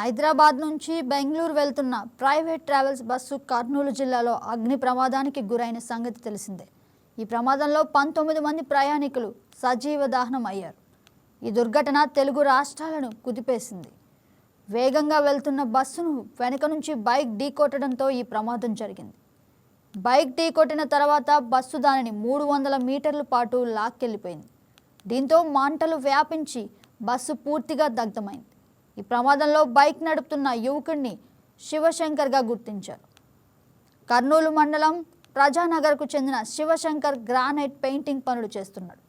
హైదరాబాద్ నుంచి బెంగళూరు వెళ్తున్న private travels bus Kurnool జిల్లాలో అగ్ని ప్రమాదానికి గురైన సంగతి తెలిసిందే. ఈ ప్రమాదంలో పంతొమ్మిది మంది ప్రయాణికులు సజీవ దహనం అయ్యారు. ఈ దుర్ఘటన తెలుగు రాష్ట్రాలను కుదిపేసింది. వేగంగా వెళ్తున్న బస్సును వెనక నుంచి బైక్ ఢీకొట్టడంతో ఈ ప్రమాదం జరిగింది. బైక్ ఢీకొట్టిన తర్వాత బస్సు దానిని మూడు వందల మీటర్ల పాటు లాక్కెళ్ళిపోయింది. దీంతో మంటలు వ్యాపించి బస్సు పూర్తిగా దగ్ధమైంది. ఈ ప్రమాదంలో బైక్ నడుపుతున్న యువకుడిని శివశంకర్గా గుర్తించారు. కర్నూలు మండలం ప్రజానగర్కు చెందిన శివశంకర్ గ్రానైట్ పెయింటింగ్ పనులు చేస్తున్నాడు.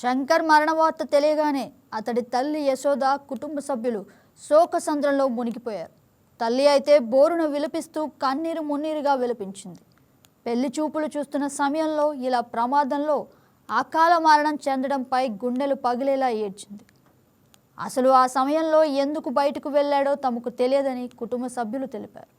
శంకర్ మరణ వార్త తెలియగానే అతడి తల్లి యశోద కుటుంబ సభ్యులు శోకసంద్రంలో మునిగిపోయారు. తల్లి అయితే బోరును విలపిస్తూ కన్నీరు మున్నీరుగా విలపించింది. పెళ్ళి చూపులు చూస్తున్న సమయంలో ఇలా ప్రమాదంలో అకాల మరణం చెందడంపై గుండెలు పగిలేలా ఏడ్చింది. అసలు ఆ సమయంలో ఎందుకు బయటకు వెళ్ళాడో తమకు తెలియదని కుటుంబ సభ్యులు తెలిపారు.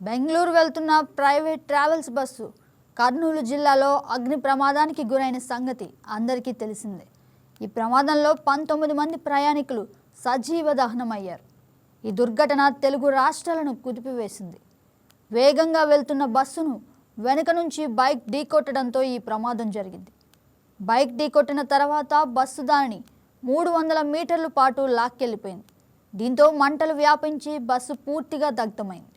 బెంగళూరు వెళ్తున్న ప్రైవేట్ ట్రావెల్స్ బస్సు కర్నూలు జిల్లాలో అగ్ని ప్రమాదానికి గురైన సంగతి అందరికీ తెలిసిందే. ఈ ప్రమాదంలో పంతొమ్మిది మంది ప్రయాణికులు సజీవ దహనమయ్యారు. ఈ దుర్ఘటన తెలుగు రాష్ట్రాలను కుదిపివేసింది. వేగంగా వెళ్తున్న బస్సును వెనుక నుంచి బైక్ ఢీకొట్టడంతో ఈ ప్రమాదం జరిగింది. బైక్ ఢీకొట్టిన తర్వాత బస్సు దానిని మూడు వందల మీటర్ల పాటు లాక్కెళ్ళిపోయింది. దీంతో మంటలు వ్యాపించి బస్సు పూర్తిగా దగ్ధమైంది.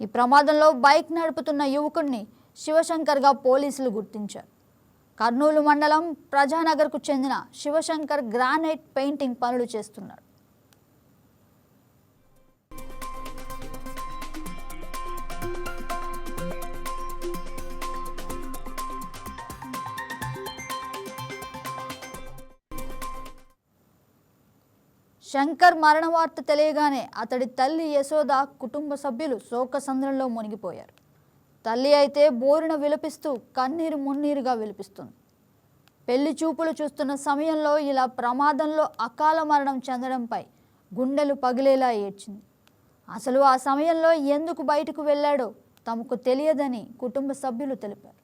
ఈ ప్రమాదంలో బైక్ నడుపుతున్న యువకుడిని శివశంకర్గా పోలీసులు గుర్తించారు. కర్నూలు మండలం ప్రజానగర్కు చెందిన శివశంకర్ గ్రానైట్ పెయింటింగ్ పనులు చేస్తున్నాడు శంకర్ మరణ వార్త తెలియగానే అతడి తల్లి యశోద కుటుంబ సభ్యులు శోకసంద్రంలో మునిగిపోయారు. తల్లి అయితే బోరున విలపిస్తూ కన్నీరు మున్నీరుగా విలిపిస్తుంది. పెళ్ళి చూపులు చూస్తున్న సమయంలో ఇలా ప్రమాదంలో అకాల మరణం చెందడంపై గుండెలు పగిలేలా ఏడ్చింది. అసలు ఆ సమయంలో ఎందుకు బయటకు వెళ్ళాడో తమకు తెలియదని కుటుంబ సభ్యులు తెలిపారు.